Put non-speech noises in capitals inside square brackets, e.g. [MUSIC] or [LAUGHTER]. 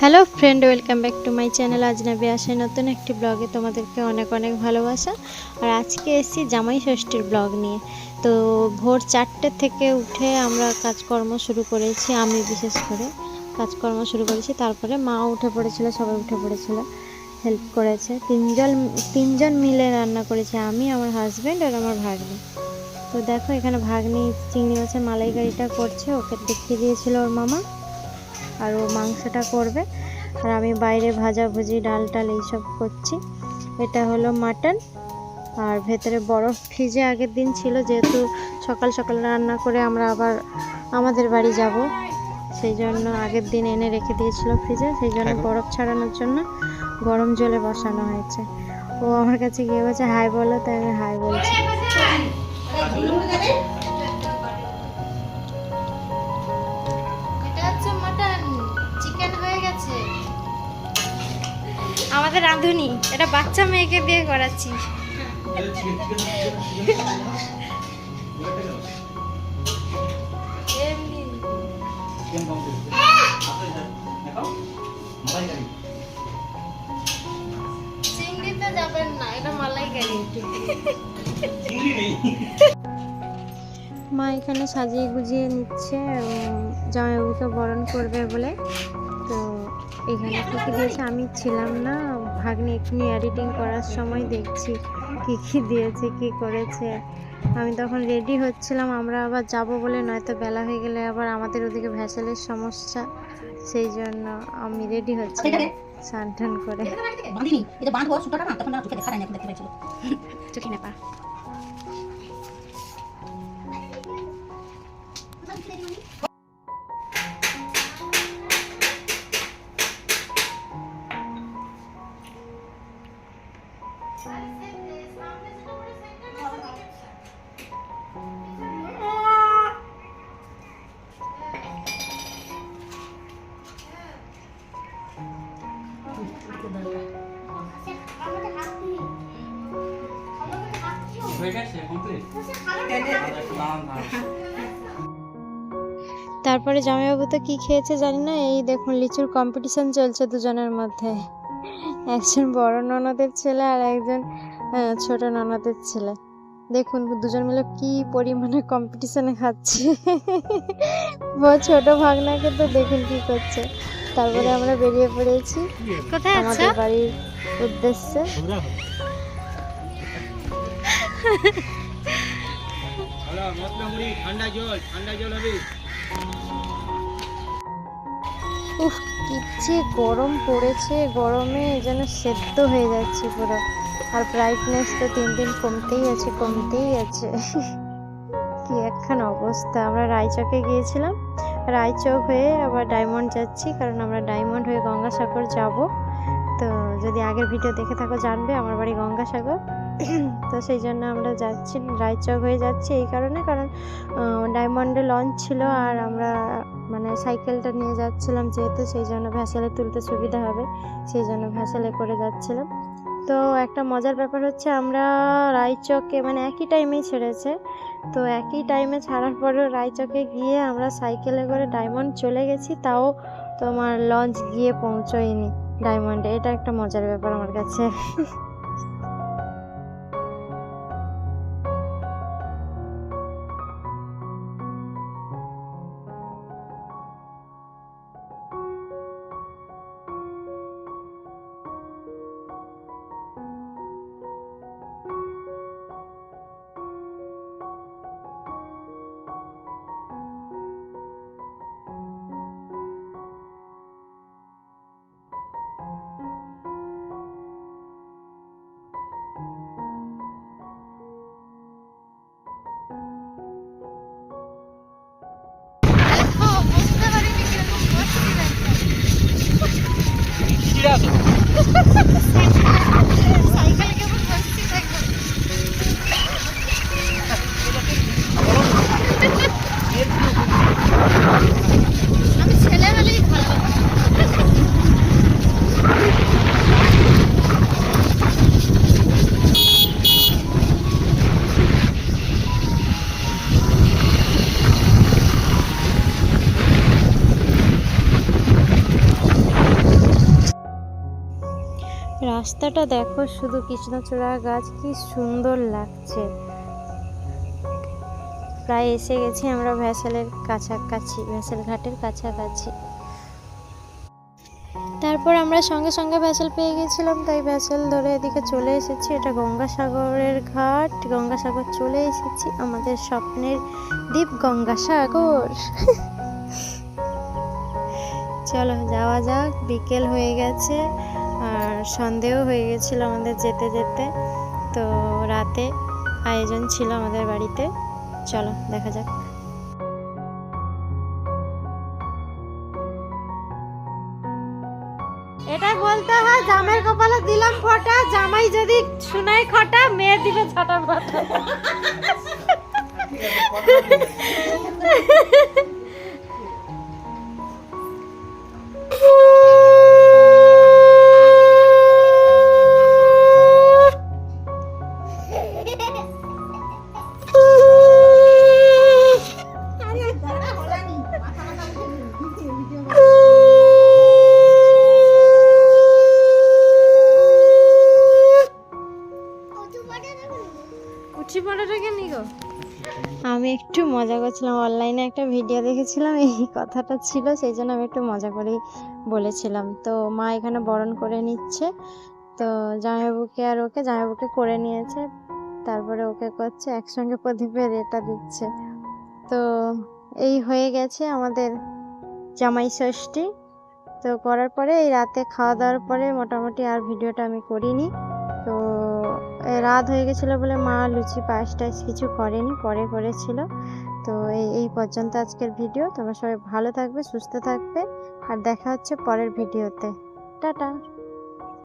Hello friend welcome back to my channel Ajnabi আসে নতুন একটি ব্লগে তোমাদেরকে অনেক অনেক ভালোবাসা। আর আজকে এসেছি জামাই ষষ্ঠীর ব্লগ নিয়ে। তো ভোর চারটে থেকে উঠে আমরা কাজকর্ম শুরু করেছি, আমি বিশেষ করে কাজকর্ম শুরু করেছি। তারপরে মা উঠে পড়েছিল, সবাই উঠে পড়েছিল হেল্প করেছে। তিনজন তিনজন মিলে রান্না করেছে, আমি, আমার হাজব্যান্ড আর আমার ভাগ্নি। তো দেখো এখানে ভাগ্নি চিংড়ি মাছের মালাইকারিটা করছে, ওকে দেখিয়ে দিয়েছিল ওর মামা। আর ও মাংসটা করবে। আর আমি বাইরে ভাজাভুজি ডাল টাল এইসব করছি। এটা হলো মাটন। আর ভেতরে বরফ ফ্রিজে আগের দিন ছিল যেহেতু সকাল সকাল রান্না করে আমরা আবার আমাদের বাড়ি যাব। সেই জন্য আগের দিন এনে রেখে দিয়েছিল ফ্রিজে সেই জন্য বরফ ছাড়ানোর জন্য গরম জলে বসানো হয়েছে। ও আমার কাছে গিয়ে বলছে হাই বলো তাই আমি হাই বলছি। আমাদের রাঁধুনি, এটা বাচ্চা মেয়েকে বিয়ে করাচ্ছি। মা এখানে সাজিয়ে গুজিয়ে নিচ্ছে জামাইবাবুকে বরণ করবে বলে এখানে কী কী দিয়েছে? আমি ছিলাম না ভাগ্নি এক্ষুনি এডিটিং করার সময় দেখছি কী কী দিয়েছে কী করেছে। আমি তখন রেডি হচ্ছিলাম আমরা আবার যাব বলে নয়তো বেলা হয়ে গেলে আবার আমাদের ওদিকে ভ্যাসেলের সমস্যা সেই জন্য আমি রেডি হচ্ছি স্নান টান করে। বাঁধিনি? এটা বাঁধবো সুতোটা না তখন চোখে দেখা যায় না এখন দেখতে চোখে নেপা। হয়ে তারপরে জামাইবাবু তো কি খেয়েছে জানি না এই দেখুন লিচুর কম্পিটিশন চলছে দুজনের মধ্যে। একজন বড় ননদের ছেলে আর একজন ছোট ননদের ছেলে। দেখুন দুজন মিলে কি পরিমাণে কম্পিটিশনে খাচ্ছে। ছোট ভাগনাকে তো দেখুন কি করছে। তারপরে আমরা বেরিয়ে পড়েছি কোথায় আমাদের বাড়ির উদ্দেশ্যে। ঠান্ডা জল ঠান্ডা জল হবে উফ কি যে গরম পড়েছে গরমে যেন সেদ্ধ হয়ে যাচ্ছে পুরো। আর ব্রাইটনেস তো দিন দিন কমতেই আছে কমতেই আছে। [LAUGHS] কি একখান অবস্থা। আমরা রায়চকে গিয়েছিলাম। রায়চক হয়ে আবার ডায়মন্ড যাচ্ছি, কারণ আমরা ডায়মন্ড হয়ে গঙ্গাসাগর যাব। তো যদি আগের ভিডিও দেখে থাকো, জানবে আমার বাড়ি গঙ্গাসাগর। তো সেই জন্য আমরা যাচ্ছি, রায়চক হয়ে যাচ্ছি এই কারণে, কারণ ডায়মন্ডে লঞ্চ ছিল আর আমরা মানে সাইকেলটা নিয়ে যাচ্ছিলাম যেহেতু, সেই জন্য ভ্যাসেলে তুলতে সুবিধা হবে, সেই জন্য ভ্যাসেলে করে যাচ্ছিলাম। তো একটা মজার ব্যাপার হচ্ছে, আমরা রায়চকে মানে একই টাইমেই ছেড়েছে। তো একই টাইমে ছাড়ার পরেও রায়চকে গিয়ে আমরা সাইকেলে করে ডায়মন্ড চলে গেছি, তাও তোমার লঞ্চ গিয়ে পৌঁছয়নি ডায়মন্ডে এটা একটা মজার ব্যাপার আমার কাছে। [LAUGHS] tirado [LAUGHS] রাস্তাটা দেখো শুধু কৃষ্ণচূড়া গাছ, কি সুন্দর লাগছে। প্রায় এসে গেছি আমরা ভ্যাসেলের কাছাকাছি, ভ্যাসেল ঘাটের কাছাকাছি। তারপর আমরা সঙ্গে সঙ্গে ভ্যাসেল পেয়ে গেছিলাম, তাই ভ্যাসেল ধরে এদিকে চলে এসেছি। এটা গঙ্গাসাগরের ঘাট, গঙ্গাসাগর চলে এসেছি। আমাদের স্বপ্নের দ্বীপ গঙ্গাসাগর। চলো যাওয়া যাক, বিকেল হয়ে গেছে। আর সন্দেহ হয়ে গেছিল আমাদের যেতে যেতে। তো রাতে আয়োজন ছিল আমাদের বাড়িতে। চলো দেখা যাক। এটা বলতে হয় জামাই কপালে দিলাম ফটা জামাই যদি শুনাই খটা মেয়ে দিবে ছটা ফটা। [LAUGHS] [LAUGHS] আমি একটু মজা করছিলাম। অনলাইনে একটা ভিডিও দেখেছিলাম, এই কথাটা ছিল, সেই জন্য আমি একটু মজা করেই বলেছিলাম। তো মা এখানে বরণ করে নিচ্ছে। তো জামাইবাবুকে আর ওকে, জামাইবাবুকে করে নিয়েছে। তারপরে ওকে করছে, একসঙ্গে প্রদীপের এটা দিচ্ছে। তো এই হয়ে গেছে আমাদের জামাই ষষ্ঠী। তো করার পরে এই রাতে খাওয়া দাওয়ার পরে মোটামুটি আর ভিডিওটা আমি করিনি। তো রাত হয়ে গেছিল বলে মা লুচি পায়েস টাইস কিছু করেনি, পরে করেছিল। তো এই এই পর্যন্ত আজকের ভিডিও। তোমরা সবাই ভালো থাকবে, সুস্থ থাকবে। আর দেখা হচ্ছে পরের ভিডিওতে। টাটা।